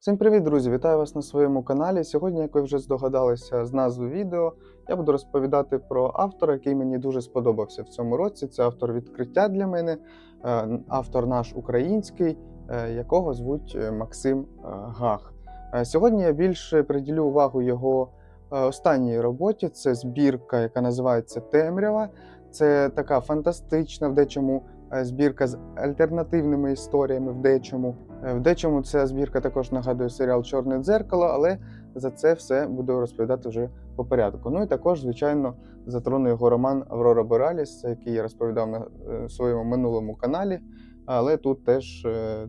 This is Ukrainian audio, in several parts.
Всім привіт, друзі! Вітаю вас на своєму каналі. Сьогодні, як ви вже здогадалися з назви відео, я буду розповідати про автора, який мені дуже сподобався в цьому році. Це автор відкриття для мене, е, автор наш український, е, якого звуть е, Максим Гах. Сьогодні я більше приділю увагу його останній роботі. Це збірка, яка називається Темрява. Це така фантастична, в дечому збірка з альтернативними історіями, в дечому. Е, В дечому ця збірка також нагадує серіал Чорне дзеркало, але за це все буду розповідати вже по порядку. Ну і також, звичайно, затрону його роман Аврора Бораліс, який я розповідав на е, своєму минулому каналі. Але тут теж е,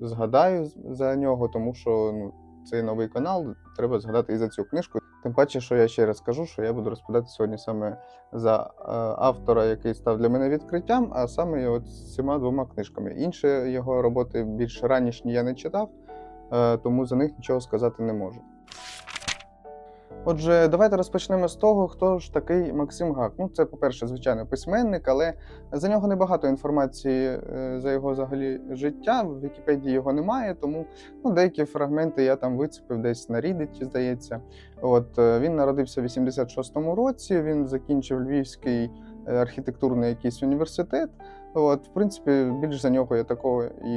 згадаю за нього, тому що ну, цей новий канал треба згадати і за цю книжку. Тим паче, що я ще раз кажу, що я буду розповідати сьогодні саме за е, автора, який став для мене відкриттям, а саме от цими двома книжками. Інші його роботи більш ранішні я не читав, е, тому за них нічого сказати не можу. Отже, давайте розпочнемо з того, хто ж такий Максим Гак. Ну, це, по-перше, звичайно, письменник, але за нього небагато інформації е, за його взагалі життя. В Вікіпедії його немає, тому ну, деякі фрагменти я там вицепив десь на Reddit, здається. От е, він народився в 86-му році. Він закінчив Львівський е, архітектурний якийсь університет. От, в принципі, більш за нього я такого і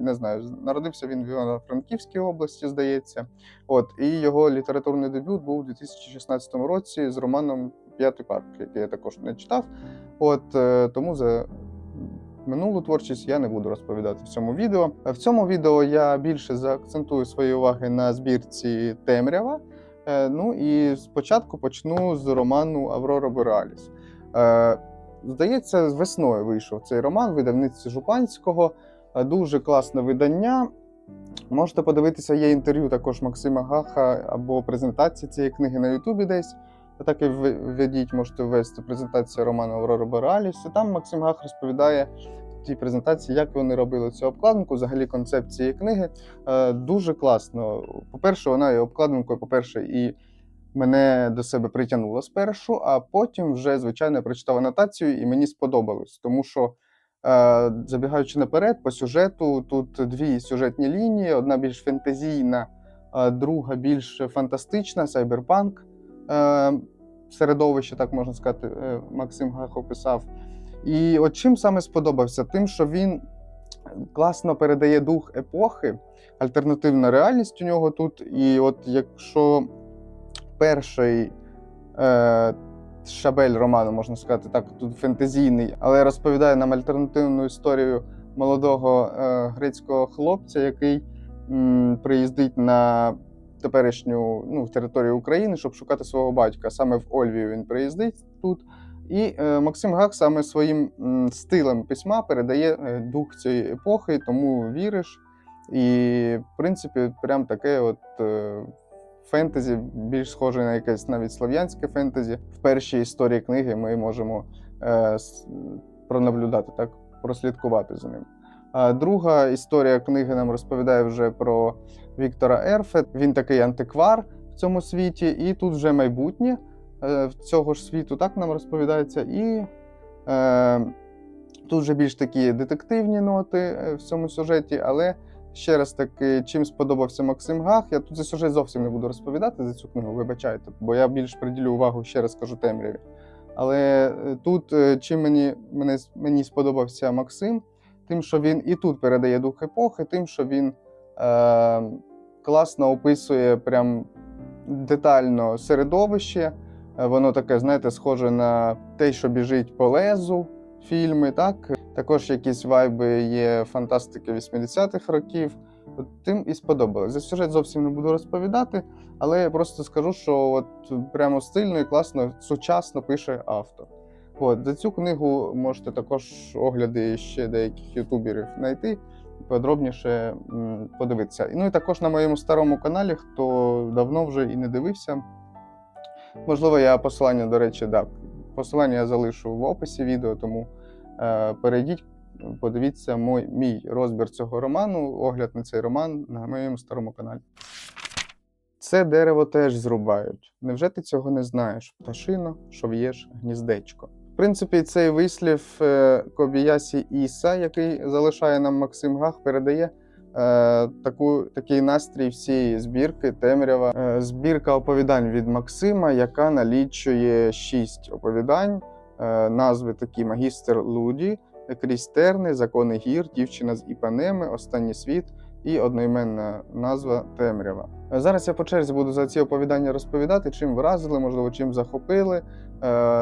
не знаю. Народився він в Івано-Франківській області, здається. От, і його літературний дебют був у 2016 році з романом П'ятий парк, який я також не читав. От е, тому за минулу творчість я не буду розповідати в цьому відео. В цьому відео я більше заакцентую свої уваги на збірці Темрява. Е, Ну і спочатку почну з роману Аврора Бореаліс. Здається, весною вийшов цей роман, видавництві Жупанського. Е, Дуже класне видання. Можете подивитися, є інтерв'ю також Максима Гаха або презентація цієї книги на Ютубі десь. А Так і введіть, можете ввести презентацію роману Аврора Бореаліс. І там Максим Гах розповідає в тій презентації, як вони робили цю обкладинку, взагалі концепт цієї книги. Е, Дуже класно. По-перше, вона є обкладинкою, по-перше, і мене до себе притягнула спершу, а потім вже, звичайно, я прочитав анотацію і мені сподобалось, тому що. Е, Забігаючи наперед, по сюжету тут дві сюжетні лінії: одна більш фентезійна, друга більш фантастична, сайберпанк. Середовище, так можна сказати, е, Максим Гах описав. І от чим саме сподобався? Тим, що він класно передає дух епохи, альтернативна реальність у нього тут. І от якщо перший е, шабель роману, можна сказати, так, тут фентезійний, але розповідає нам альтернативну історію молодого е, грецького хлопця, який м, приїздить на теперішню ну, територію України, щоб шукати свого батька. Саме в Ольвію він приїздить тут. І е, Максим Гак саме своїм м, стилем письма передає е, дух цієї епохи, тому віриш. І, в принципі, прям таке от е, фентезі, більш схоже на якесь навіть слов'янське фентезі. В першій історії книги ми можемо е, пронаблюдати, так, прослідкувати за ним. А друга історія книги нам розповідає вже про Віктора Ерфе. Він такий антиквар в цьому світі, і тут вже майбутнє е, цього ж світу, так нам розповідається. І е, тут вже більш такі детективні ноти е, в цьому сюжеті, але ще раз таки, чим сподобався Максим Гах. Я тут за сюжет зовсім не буду розповідати за цю книгу, вибачайте, бо я більш приділю увагу, ще раз кажу, темряві. Але е, тут е, чим мені, мене, мені сподобався Максим, тим, що він і тут передає дух епохи, тим, що він е, класно описує прям детально середовище. Е, Воно таке, знаєте, схоже на те, що біжить по лезу фільми, так? Також якісь вайби є фантастики 80-х років. От тим і сподобалось. За сюжет зовсім не буду розповідати, але я просто скажу, що от прямо стильно і класно, сучасно пише автор. От, за цю книгу можете також огляди ще деяких ютуберів знайти, подробніше подивитися. Ну і також на моєму старому каналі, хто давно вже і не дивився. Можливо, я посилання, до речі, да, посилання я залишу в описі відео, тому перейдіть, подивіться мой, мій розбір цього роману, огляд на цей роман на моєму старому каналі. Це дерево теж зрубають. Невже ти цього не знаєш? Пташино, що в'єш гніздечко. В принципі, цей вислів е, Кобіясі Іса, який залишає нам Максим Гах, передає е, таку, такий настрій всієї збірки темрява. Е, збірка оповідань від Максима, яка налічує шість оповідань. Е, назви такі Магістр Луді, Крізь терни, Закони гір, Дівчина з Іпанеми, Останній світ і одноіменна назва Темрява. Е, Зараз я по черзі буду за ці оповідання розповідати, чим вразили, можливо, чим захопили, е,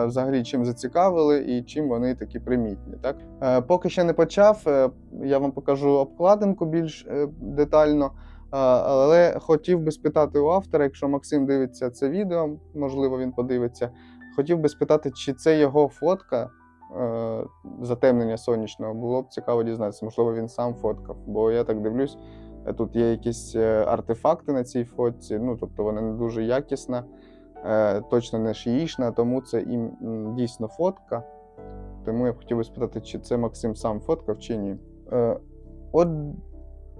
взагалі чим зацікавили і чим вони такі примітні. Так? Поки ще не почав, я вам покажу обкладинку більш детально. Але хотів би спитати у автора, якщо Максим дивиться це відео, можливо, він подивиться. Хотів би спитати, чи це його фотка е, затемнення сонячного. Було б цікаво дізнатися. Можливо, він сам фоткав. Бо я так дивлюсь, е, тут є якісь е, артефакти на цій фотці. Ну, тобто вона не дуже якісна, е, точно не шиїшна, тому це і дійсно фотка. Тому я б хотів би спитати, чи це Максим сам фоткав, чи ні. Е, от,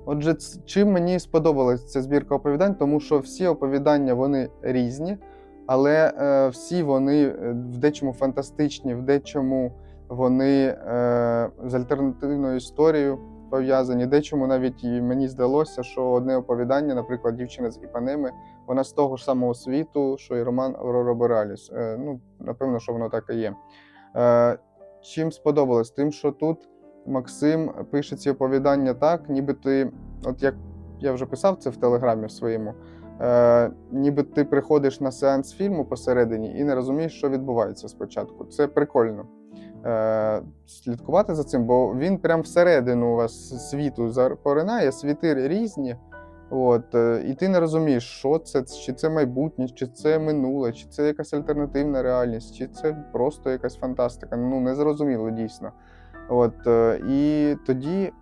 отже, чим мені сподобалась ця збірка оповідань, тому що всі оповідання вони різні, але е, всі вони е, в дечому фантастичні, в дечому вони е, з альтернативною історією пов'язані. Дечому навіть і мені здалося, що одне оповідання, наприклад, дівчина з Іпанеми, вона з того ж самого світу, що і роман Аврора Бораліс. Е, ну, напевно, що воно так і є. Е, чим сподобалось? Тим, що тут Максим пише ці оповідання так, ніби ти, от як я вже писав це в телеграмі в своєму. Е, ніби ти приходиш на сеанс фільму посередині і не розумієш, що відбувається спочатку. Це прикольно е, слідкувати за цим, бо він прям всередину у вас світу поринає, світи різні. От, е, і ти не розумієш, що це, чи це майбутнє, чи це минуле, чи це якась альтернативна реальність, чи це просто якась фантастика. Ну, незрозуміло дійсно. От, е, і тоді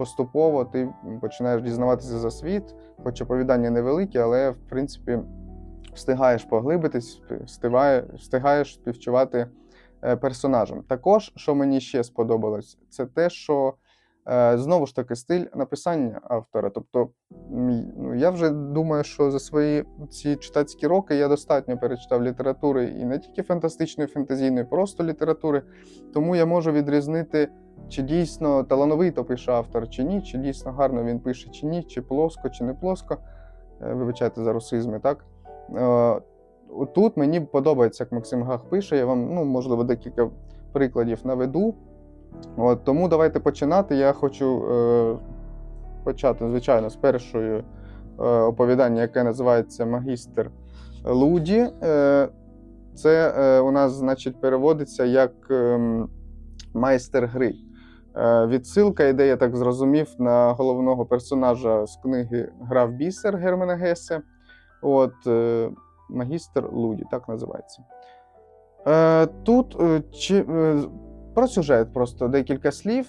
поступово ти починаєш дізнаватися за світ, хоч оповідання невеликі, але в принципі встигаєш поглибитись, встигаєш співчувати е, персонажам. Також, що мені ще сподобалось, це те, що е, знову ж таки стиль написання автора. Тобто, ну, я вже думаю, що за свої ці читацькі роки я достатньо перечитав літератури і не тільки фантастичної, фентезійної, просто літератури. Тому я можу відрізнити, чи дійсно талановито пише автор, чи ні, чи дійсно гарно він пише, чи ні, чи плоско, чи не плоско. Е, Вибачайте за русизми, так? Е, Тут мені подобається, як Максим Гах пише. Я вам, ну, можливо, декілька прикладів наведу. От, тому давайте починати. Я хочу е, почати, звичайно, з першої е, оповідання, яке називається Магістр Луді. Е, це е, у нас, значить, переводиться як ем, майстер гри. Е, Відсилка йде, я так зрозумів, на головного персонажа з книги Гра в бісер Германа Гесе. От, е, Магістр Луді, так називається. Е, Тут чи, про сюжет просто декілька слів.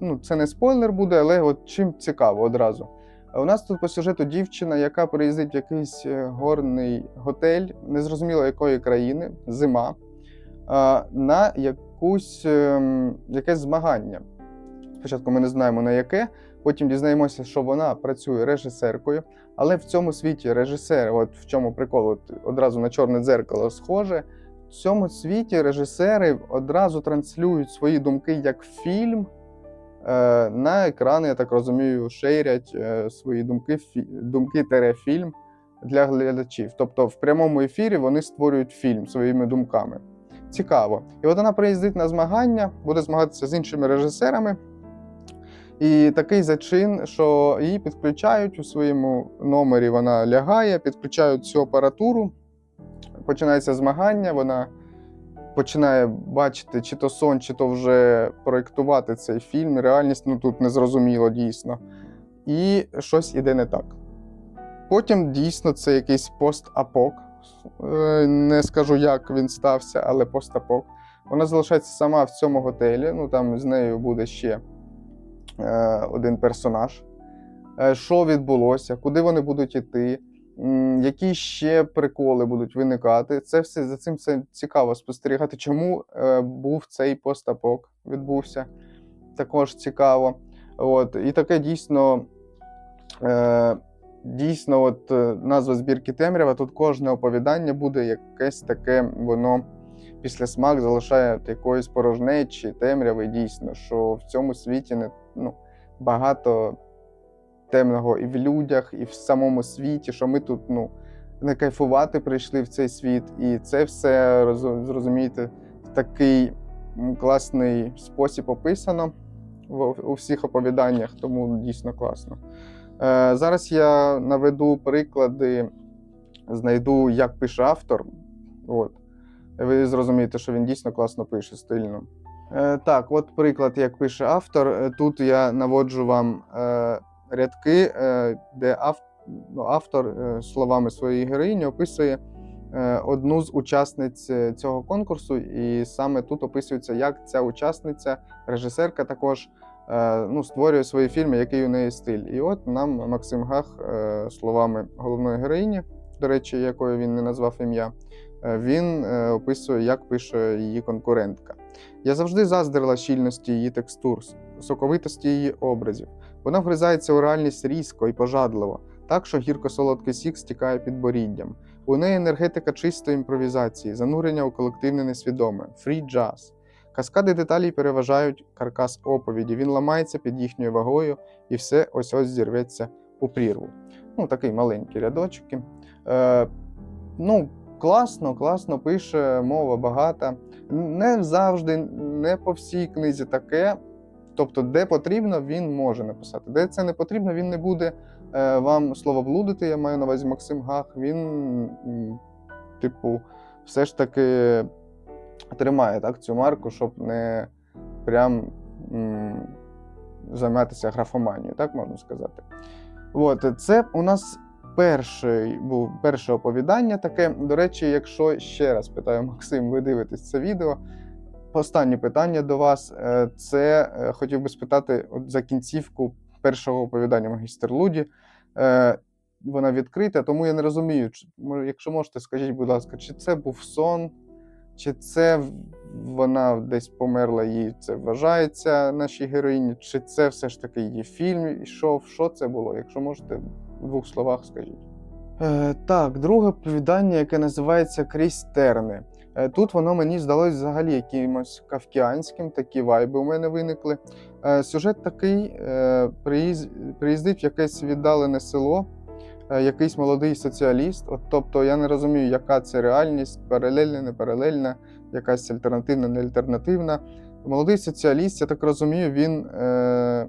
Ну, це не спойлер буде, але от чим цікаво одразу. У нас тут по сюжету дівчина, яка приїздить в якийсь горний готель, незрозуміло якої країни, зима, на якусь, ем, якесь змагання. Спочатку ми не знаємо на яке, потім дізнаємося, що вона працює режисеркою, але в цьому світі режисер, от в чому прикол, от одразу на чорне дзеркало схоже. В цьому світі режисери одразу транслюють свої думки як фільм. Е, на екрани, я так розумію, шейрять е, свої думки, думки фільм для глядачів. Тобто в прямому ефірі вони створюють фільм своїми думками. Цікаво. І от вона приїздить на змагання, буде змагатися з іншими режисерами. І такий зачин, що її підключають у своєму номері, вона лягає, підключають цю апаратуру, починається змагання, вона починає бачити, чи то сон, чи то вже проєктувати цей фільм. Реальність ну тут незрозуміло дійсно. І щось іде не так. Потім дійсно це якийсь постапок. Е, Не скажу, як він стався, але постапок. Вона залишається сама в цьому готелі. Ну там з нею буде ще один персонаж. Е, Що відбулося, куди вони будуть іти, які ще приколи будуть виникати. Це все за цим все цікаво спостерігати, чому е, був цей постапок, відбувся. Також цікаво. От, і таке дійсно. Е, Дійсно, от е, назва збірки темрява. Тут кожне оповідання буде якесь таке, воно після смак залишає якоїсь порожнечі, темряви, дійсно, що в цьому світі не, ну, багато темного і в людях, і в самому світі, що ми тут ну, не кайфувати прийшли в цей світ. І це все зрозумієте в такий класний спосіб описано у всіх оповіданнях, тому дійсно класно. Е, зараз я наведу приклади, знайду, як пише автор. От. Ви зрозумієте, що він дійсно класно пише стильно. Е, так, от приклад, як пише автор. Е, Тут я наводжу вам е, рядки, де ну, автор словами своєї героїні описує одну з учасниць цього конкурсу, і саме тут описується, як ця учасниця, режисерка також ну, створює свої фільми, який у неї стиль. І от нам Максим Гах словами головної героїні, до речі, якої він не назвав ім'я, він е, описує, як пише її конкурентка. Я завжди заздрила щільності її текстур, соковитості її образів. Вона вгризається у реальність різко і пожадливо, так що гірко-солодкий сік стікає під боріддям. У неї енергетика чистої імпровізації, занурення у колективне несвідоме, фрі джаз. Каскади деталей переважають каркас оповіді. Він ламається під їхньою вагою, і все ось ось зірветься у прірву. Ну, такий маленький рядочки. Е, ну, класно, класно пише, мова багата. Не завжди, не по всій книзі таке. Тобто, де потрібно, він може написати. Де це не потрібно, він не буде е, вам словоблудити. Я маю на увазі Максим Гах. Він, типу, все ж таки тримає так, цю марку, щоб не прям займатися графоманією, так можна сказати. От, це у нас перший був перше оповідання таке. До речі, якщо ще раз питаю Максим, ви дивитесь це відео. Останнє питання до вас. Е, Це е, хотів би спитати за кінцівку першого оповідання Магістр Луді. Е, Вона відкрита, тому я не розумію. Якщо можете, скажіть, будь ласка, чи це був сон, чи це вона десь померла, їй це вважається нашій героїні, чи це все ж таки її фільм йшов? Що це було? Якщо можете, в двох словах скажіть. Е, так, друге оповідання, яке називається Крізь терни. Е, Тут воно мені здалось взагалі якимось кавкіанським, такі вайби у мене виникли. Е, Сюжет такий: е, приїз- приїздить в якесь віддалене село, е, якийсь молодий соціаліст. От, тобто я не розумію, яка це реальність, паралельна, не паралельна, якась альтернативна, не альтернативна. Молодий соціаліст, я так розумію, він е,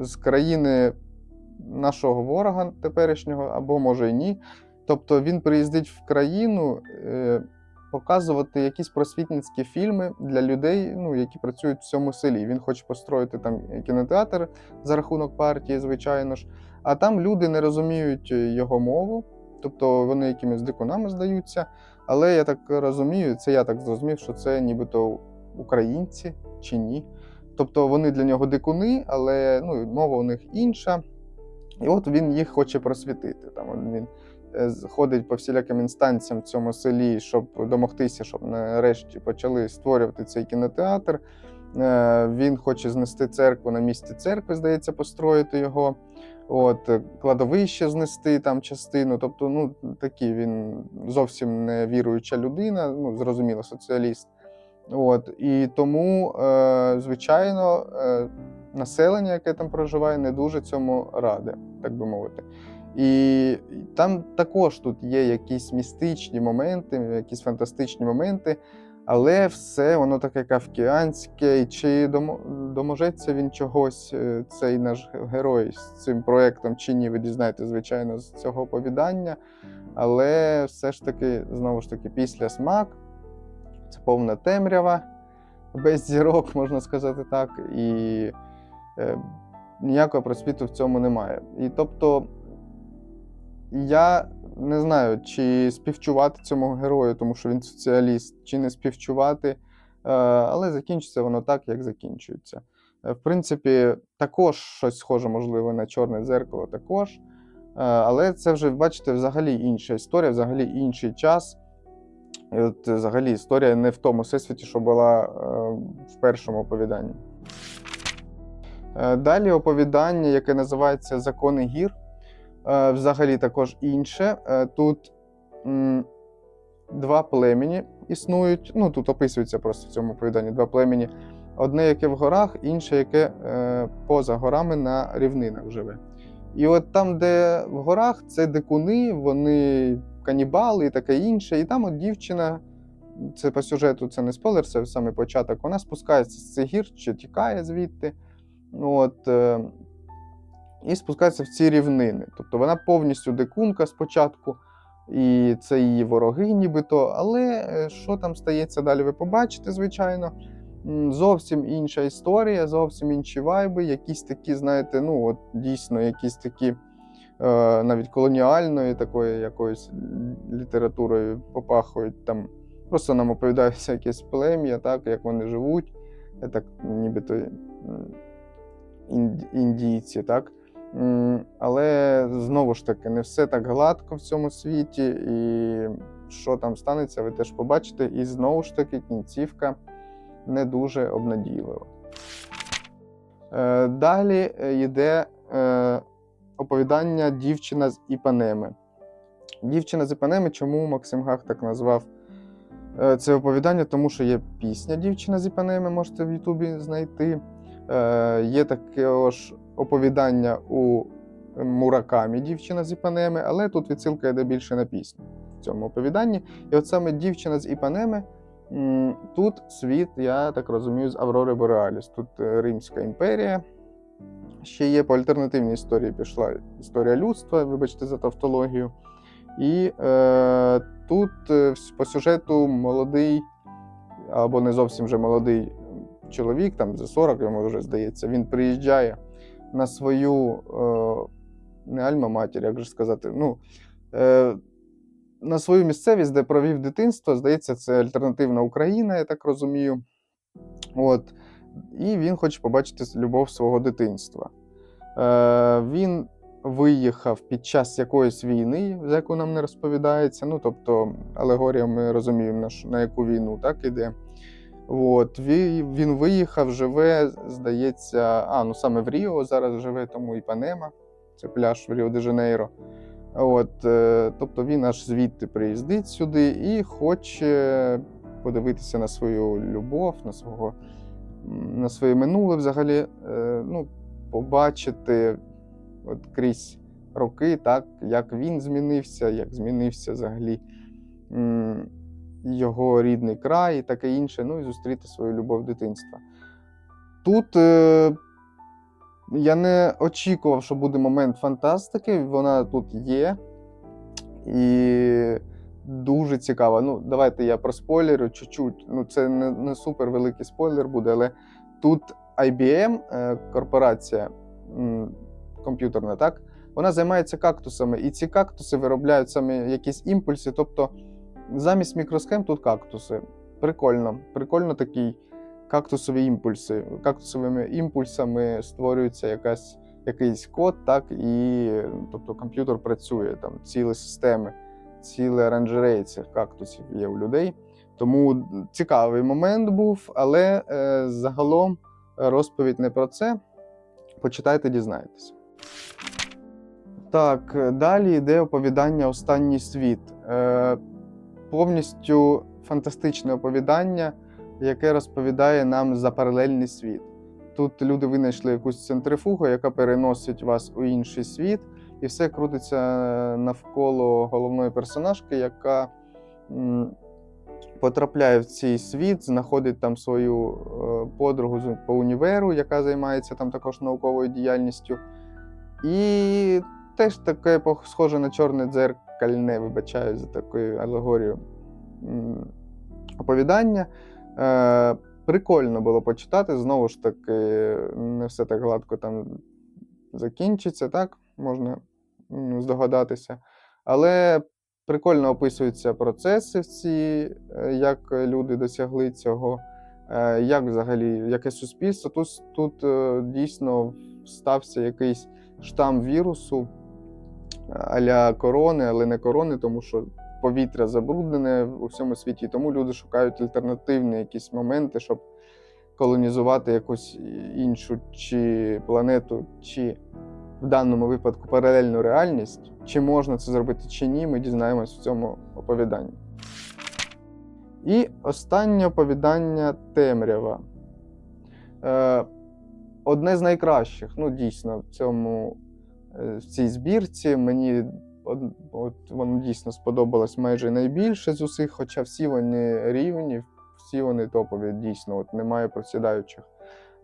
з країни нашого ворога теперішнього, або може і ні. Тобто він приїздить в країну е, показувати якісь просвітницькі фільми для людей, ну, які працюють в цьому селі. Він хоче построїти там кінотеатр за рахунок партії, звичайно ж. А там люди не розуміють його мову, тобто вони якимись дикунами здаються. Але я так розумію, це я так зрозумів, що це нібито українці чи ні. Тобто вони для нього дикуни, але ну, мова у них інша. І от він їх хоче просвітити. Там він е, ходить по всіляким інстанціям в цьому селі, щоб домогтися, щоб нарешті почали створювати цей кінотеатр. Е, Він хоче знести церкву на місці церкви, здається, построїти його. От, е, кладовище знести там частину. Тобто, ну такий він зовсім не віруюча людина, ну зрозуміло, соціаліст. От, і тому, звичайно, населення, яке там проживає, не дуже цьому раде, так би мовити. І там також тут є якісь містичні моменти, якісь фантастичні моменти, але все воно таке кавкіанське. І чи доможеться він чогось, е, цей наш герой з цим проєктом, чи ні, ви дізнаєтесь, звичайно, з цього оповідання. Але все ж таки, знову ж таки, після смак це повна темрява, без зірок, можна сказати так, і ніякого просвіту в цьому немає. І тобто я не знаю, чи співчувати цьому герою, тому що він соціаліст, чи не співчувати, е, але закінчиться воно так, як закінчується. Е, В принципі, також щось схоже, можливо, на чорне дзеркало, також. Е, Але це вже, бачите, взагалі інша історія, взагалі інший час. І от взагалі історія не в тому всесвіті, що була е, в першому оповіданні. Е, Далі оповідання, яке називається Закони гір. Е, Взагалі також інше. Е, Тут два племені існують. Ну, тут описується просто в цьому оповіданні два племені. Одне, яке в горах, інше, яке поза горами на рівнинах живе. І от там, де в горах, це дикуни, вони канібали і таке інше. І там от дівчина, це по сюжету, це не спойлер, це саме початок. Вона спускається з цих гір чи тікає звідти. От, е, і спускається в ці рівнини. Тобто вона повністю дикунка спочатку, і це її вороги, нібито. Але е, що там стається далі, ви побачите, звичайно. Зовсім інша історія, зовсім інші вайби, якісь такі, знаєте, ну от дійсно, якісь такі е, навіть колоніальної такої якоюсь літературою попахують там. Просто нам оповідаються якесь плем'я, так, як вони живуть, е, так, нібито індійці, так. Але знову ж таки, не все так гладко в цьому світі, і що там станеться, ви теж побачите. І знову ж таки, кінцівка не дуже обнадійлива. Е, Далі е, йде е, оповідання Дівчина з Іпанеми. Дівчина з Іпанеми, чому Максим Гах так назвав це оповідання? Тому що є пісня Дівчина з Іпанеми, можете в Ютубі знайти. Е, Є також оповідання у Муракамі Дівчина з Іпанеми, але тут відсилка йде більше на пісню в цьому оповіданні. І от саме дівчина з Іпанеми. Тут світ, я так розумію, з Аврори Бореаліс. Тут е, Римська імперія. Ще є по альтернативній історії пішла історія людства, вибачте за тавтологію. І е, тут е, по сюжету молодий, або не зовсім вже молодий чоловік, там за 40 йому вже здається, він приїжджає на свою е, не альма-матір, як же сказати, ну, е, на свою місцевість, де провів дитинство. Здається, це альтернативна Україна, я так розумію. От. І він хоче побачити любов свого дитинства. Е, він виїхав під час якоїсь війни, за яку нам не розповідається. Ну, тобто, алегорія, ми розуміємо, на, на яку війну так іде. От, він, виїхав, живе, здається, а, ну саме в Ріо зараз живе, тому Іпанема, це пляж в Ріо-де-Жанейро. От, е, тобто він аж звідти приїздить сюди і хоче подивитися на свою любов, на свого на своє минуле взагалі, е, ну, побачити от крізь роки, так, як він змінився, як змінився взагалі його рідний край і таке інше, ну і зустріти свою любов дитинства. Тут е, я не очікував, що буде момент фантастики, вона тут є. І дуже цікава. Ну, давайте я проспойлерю чуть-чуть. Ну, це не, не супер великий спойлер буде, але тут IBM, е, корпорація комп'ютерна, так, вона займається кактусами, і ці кактуси виробляють саме якісь імпульси. Тобто замість мікросхем тут кактуси. Прикольно. Прикольно такий кактусові імпульси. Кактусовими імпульсами створюється якась, якийсь код, так, і тобто комп'ютер працює, там цілі системи, ціле оранжерей цих кактусів є у людей. Тому цікавий момент був, але е, загалом розповідь не про це. Почитайте, дізнаєтесь. Так, далі йде оповідання Останній світ. Е, повністю фантастичне оповідання, яке розповідає нам за паралельний світ. Тут люди винайшли якусь центрифугу, яка переносить вас у інший світ, і все крутиться навколо головної персонажки, яка потрапляє в цей світ, знаходить там свою е, подругу по універу, яка займається там також науковою діяльністю. І теж таке схоже на чорне дзеркальне, вибачаю за такою алегорією оповідання. Е, прикольно було почитати. Знову ж таки, не все так гладко там закінчиться, так? Можна здогадатися. Але прикольно описуються процеси всі, е, як люди досягли цього, е, як взагалі, яке суспільство. Тут, тут дійсно стався якийсь штам вірусу аля корони, але не корони, тому що повітря забруднене у всьому світі. Тому люди шукають альтернативні якісь моменти, щоб колонізувати якусь іншу чи планету, чи в даному випадку паралельну реальність. Чи можна це зробити, чи ні, ми дізнаємось в цьому оповіданні. І останнє оповідання темрява. Е, одне з найкращих, ну дійсно, в цьому в цій збірці. Мені от, воно дійсно сподобалось майже найбільше з усіх, хоча всі вони рівні, всі вони топові, дійсно, от немає просідаючих.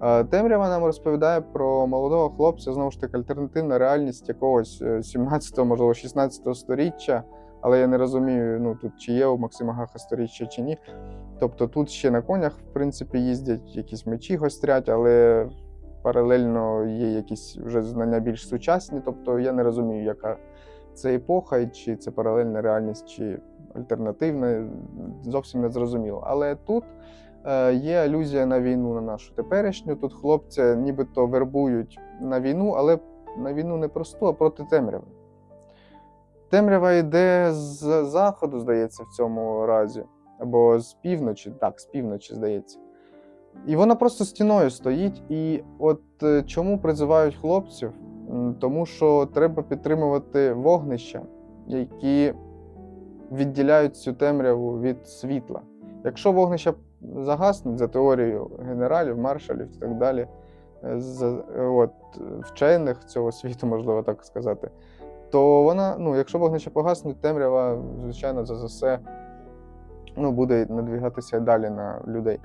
Е, Темрява нам розповідає про молодого хлопця, знову ж таки, альтернативна реальність якогось 17-го, можливо, 16-го сторіччя, але я не розумію, ну тут чи є у Максима Гаха сторіччя чи ні. Тобто тут ще на конях, в принципі, їздять, якісь мечі гострять, але паралельно є якісь вже знання більш сучасні. Тобто я не розумію, яка це епоха, чи це паралельна реальність, чи альтернативна, зовсім не зрозуміло. Але тут е, є алюзія на війну, на нашу теперішню. Тут хлопця нібито вербують на війну, але на війну не просту, а проти темряви. Темрява йде з заходу, здається, в цьому разі, або з півночі, так, з півночі, здається. І вона просто стіною стоїть. І от е, чому призивають хлопців? Тому що треба підтримувати вогнища, які відділяють цю темряву від світла. Якщо вогнища загаснуть за теорією генералів, маршалів і так далі, е, е, от, вчених цього світу, можливо так сказати, то вона, ну, якщо вогнища погаснуть, темрява, звичайно, за все ну, буде надвігатися далі на людей.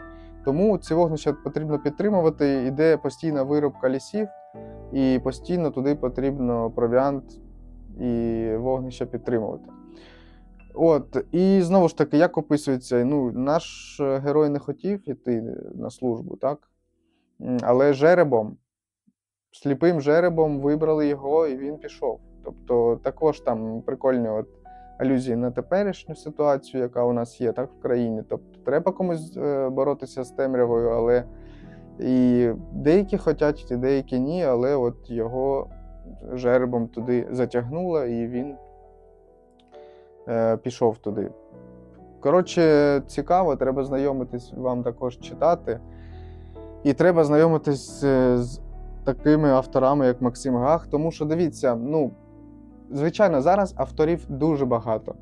Тому ці вогнища потрібно підтримувати. Іде постійна виробка лісів, і постійно туди потрібно провіант і вогнища підтримувати. От, і знову ж таки, як описується, ну, наш герой не хотів йти на службу, так? Але жеребом, сліпим жеребом вибрали його, і він пішов. Тобто, також там прикольні от алюзії на теперішню ситуацію, яка у нас є, так, в країні. Тобто, треба комусь е, боротися з темрявою, але і деякі хочуть йти, деякі ні, але от його жеребом туди затягнуло, і він е, пішов туди. Коротше, цікаво, треба знайомитись вам також читати. І треба знайомитись е, з такими авторами, як Максим Гах, тому що дивіться, ну, звичайно, зараз авторів дуже багато.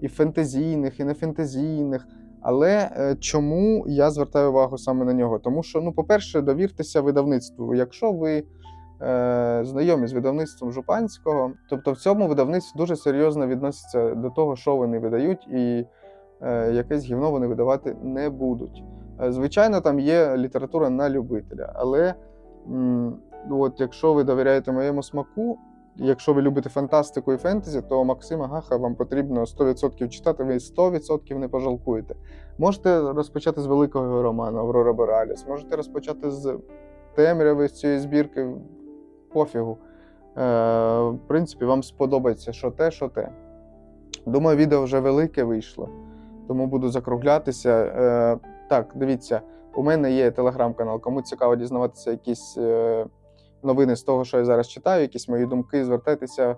І фентезійних, і нефентезійних. Але е, чому я звертаю увагу саме на нього? Тому що, ну, по-перше, довіртеся видавництву. Якщо ви е, знайомі з видавництвом Жупанського, тобто в цьому видавництві дуже серйозно відносяться до того, що вони видають, і е, якесь гівно вони видавати не будуть. Е, Звичайно, там є література на любителя, але м, от якщо ви довіряєте моєму смаку, якщо ви любите фантастику і фентезі, то Максима Гаха вам потрібно 100% читати, ви 100% не пожалкуєте. Можете розпочати з великого роману Аврора Бореаліс, можете розпочати з темряви з цієї збірки. Пофігу. Е, в принципі, вам сподобається що те, що те. Думаю, відео вже велике вийшло, тому буду закруглятися. Е, так, дивіться, у мене є телеграм-канал. Кому цікаво дізнаватися якісь е, новини з того, що я зараз читаю, якісь мої думки, звертайтеся е,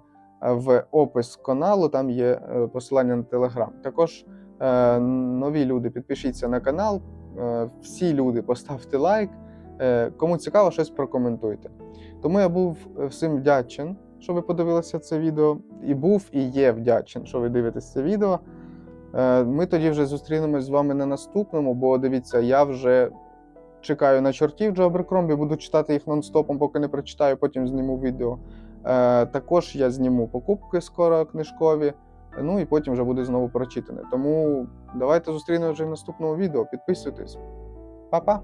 в опис каналу, там є е, посилання на телеграм. Також е, нові люди, підпишіться на канал. Всі люди поставте лайк. Кому цікаво, щось прокоментуйте. Тому я був всім вдячен, що ви подивилися це відео, і був і є вдячен, що ви дивитесь це відео. Ми тоді вже зустрінемось з вами на наступному, бо дивіться, я вже чекаю на чортів Джо Аберкромбі, буду читати їх нон-стопом, поки не прочитаю, потім зніму відео. Е, Також я зніму покупки скоро книжкові, ну і потім вже буде знову прочитане. Тому давайте зустрінемося вже в наступному відео. Підписуйтесь. Па-па!